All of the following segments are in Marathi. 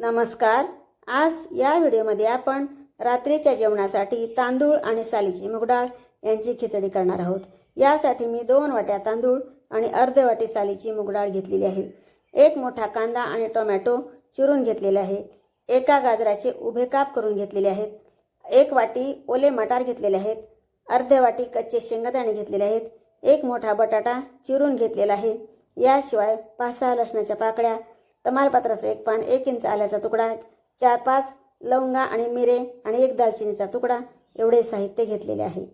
नमस्कार. आज या व्हिडिओमध्ये आपण रात्रीच्या जेवणासाठी तांदूळ आणि सालीची मुगडाळ यांची खिचडी करणार आहोत. यासाठी मी दोन वाट्या तांदूळ आणि अर्धे वाटी सालीची मुगडाळ घेतलेली आहे. एक मोठा कांदा आणि टोमॅटो चिरून घेतलेले आहे. एका गाजराचे उभे काप करून घेतलेले आहेत. एक वाटी ओले मटार घेतलेले आहेत. अर्धे वाटी कच्चे शेंगदाणे घेतलेले आहेत. एक मोठा बटाटा चिरून घेतलेला आहे. याशिवाय पाच सहा लसणाच्या पाकळ्या तमालपत्राचं एक पान एक इंच आल्याचा तुकडा चार पाच लवंगा आणि मिरे आणि एक दालचिनीचा तुकडा एवढे साहित्य घेतलेले आहे.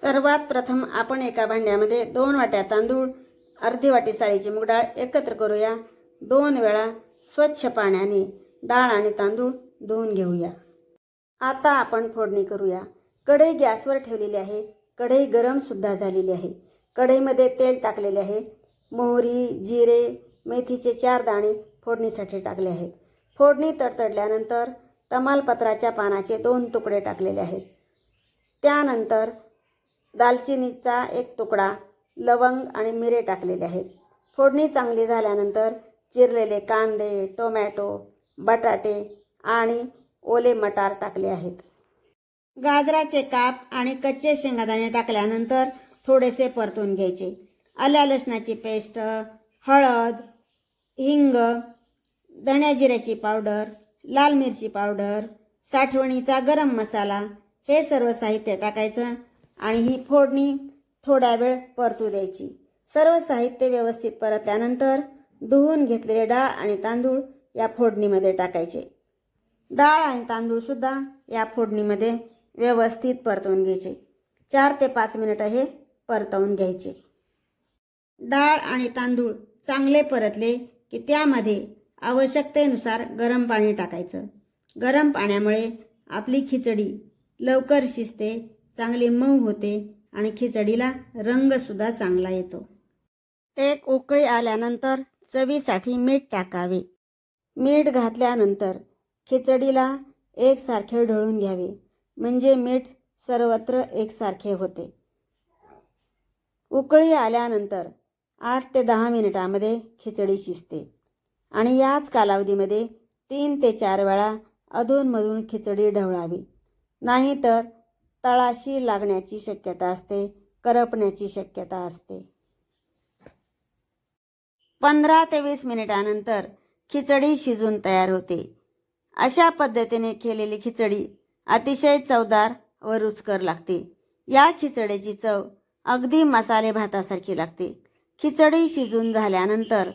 सर्वात प्रथम आपण एका भांड्यामध्ये दोन वाट्या तांदूळ अर्धी वाटी साळीची मूग डाळ एकत्र करूया. दोन वेळा स्वच्छ पाण्याने डाळ आणि तांदूळ धुवून घेऊया. आता आपण फोडणी करूया. कढई गॅसवर ठेवलेली आहे. कढई गरमसुद्धा झालेली आहे. कढईमध्ये तेल टाकलेले आहे. मोहरी जिरे मेथीचे चार दाणे फोडणीसाठी टाकले आहेत. फोडणी तडतडल्यानंतर तमालपत्राच्या पानाचे दोन तुकडे टाकलेले आहेत. त्यानंतर दालचिनीचा एक तुकडा लवंग आणि मिरे टाकलेले आहेत. फोडणी चांगली झाल्यानंतर चिरलेले कांदे टोमॅटो बटाटे आणि ओले मटार टाकले आहेत. गाजराचे काप आणि कच्चे शेंगादाणे टाकल्यानंतर थोडेसे परतून घ्यायचे. आल्या लसणाची पेस्ट हळद हिंग धण्या जिऱ्याची पावडर लाल मिरची पावडर साठवणीचा गरम मसाला हे सर्व साहित्य टाकायचं आणि ही फोडणी थोडा वेळ परतू द्यायची. सर्व साहित्य व्यवस्थित परतल्यानंतर धुवून घेतलेले डाळ आणि तांदूळ या फोडणीमध्ये टाकायचे. डाळ आणि तांदूळसुद्धा या फोडणीमध्ये व्यवस्थित परतवून घ्यायचे. चार ते पाच मिनिटं हे परतवून घ्यायचे. डाळ आणि तांदूळ चांगले परतले की त्यामध्ये आवश्यकतेनुसार गरम पाणी टाकायचं. गरम पाण्यामुळे आपली खिचडी लवकर शिजते चांगली मऊ होते आणि खिचडीला रंगसुद्धा चांगला येतो. एक उकळी आल्यानंतर चवीसाठी मीठ टाकावे. मीठ घातल्यानंतर खिचडीला एकसारखे ढळून घ्यावे. म्हणजे मीठ सर्वत्र एकसारखे होते. उकळी आल्यानंतर आठ ते दहा मिनिटामध्ये खिचडी शिजते. आणि याच कालावधीमध्ये तीन ते चार वेळा अधूनमधून खिचडी ढवळावी. नाहीतर तळाशी लागण्याची शक्यता असते करपण्याची शक्यता असते. पंधरा ते वीस मिनिटानंतर खिचडी शिजून तयार होते. अशा पद्धतीने केलेली खिचडी अतिशय चवदार व रुचकर लागते. या खिचडीची चव अगदी मसाले भातासारखी लागते. खिचडी शिजून झाल्यानंतर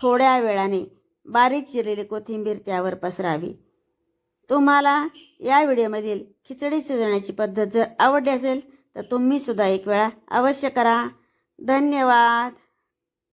थोड्या वेळाने बारीक चिरलेली कोथिंबीर त्यावर पसरावी. तुम्हाला या व्हिडिओमधील खिचडी शिजवण्याची पद्धत जर आवडली असेल तर तुम्ही सुद्धा एक वेळा अवश्य करा. धन्यवाद.